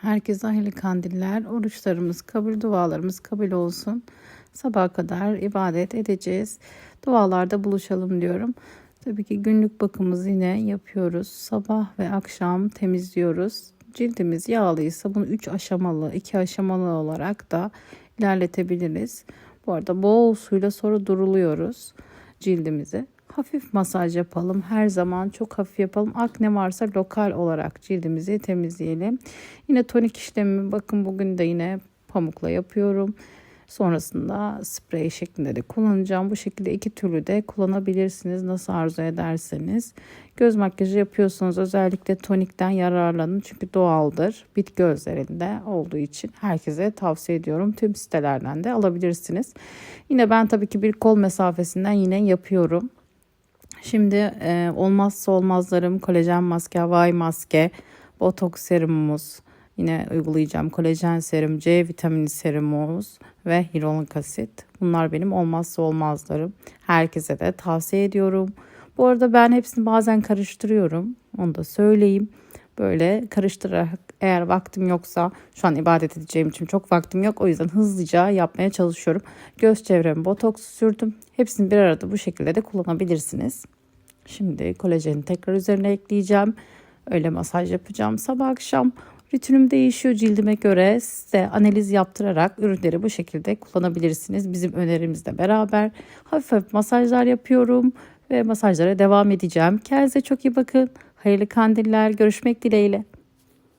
Herkese hayırlı kandiller, oruçlarımız kabul, dualarımız kabul olsun. Sabaha kadar ibadet edeceğiz. Dualarda buluşalım diyorum. Tabii ki günlük bakımımızı yine yapıyoruz. Sabah ve akşam temizliyoruz. Cildimiz yağlıysa bunu 3 aşamalı, 2 aşamalı olarak da ilerletebiliriz. Bu arada bol suyla sonra duruluyoruz cildimizi. Hafif masaj yapalım. Her zaman çok hafif yapalım. Akne varsa lokal olarak cildimizi temizleyelim. Yine tonik işlemi bakın bugün de yine pamukla yapıyorum. Sonrasında sprey şeklinde de kullanacağım. Bu şekilde iki türlü de kullanabilirsiniz. Nasıl arzu ederseniz. Göz makyajı yapıyorsanız özellikle tonikten yararlanın. Çünkü doğaldır. Bitki özlerinde olduğu için herkese tavsiye ediyorum. Tüm sitelerden de alabilirsiniz. Yine ben tabii ki bir kol mesafesinden yine yapıyorum. Şimdi e, olmazsa olmazlarım kolajen maske, havai maske, botoks serumumuz. Yine uygulayacağım kolajen serum, C vitamini serumumuz ve hyaluronik asit. Bunlar benim olmazsa olmazlarım. Herkese de tavsiye ediyorum. Bu arada ben hepsini bazen karıştırıyorum. Onu da söyleyeyim. Böyle karıştırarak eğer vaktim yoksa şu an ibadet edeceğim için çok vaktim yok. O yüzden hızlıca yapmaya çalışıyorum. Göz çevreme botoks sürdüm. Hepsini bir arada bu şekilde de kullanabilirsiniz. Şimdi kolajeni tekrar üzerine ekleyeceğim. Öyle masaj yapacağım sabah akşam. Ritmim değişiyor cildime göre. Siz de analiz yaptırarak ürünleri bu şekilde kullanabilirsiniz. Bizim önerimizle beraber hafif hafif masajlar yapıyorum ve masajlara devam edeceğim. Kendinize çok iyi bakın. Hayırlı kandiller. Görüşmek dileğiyle.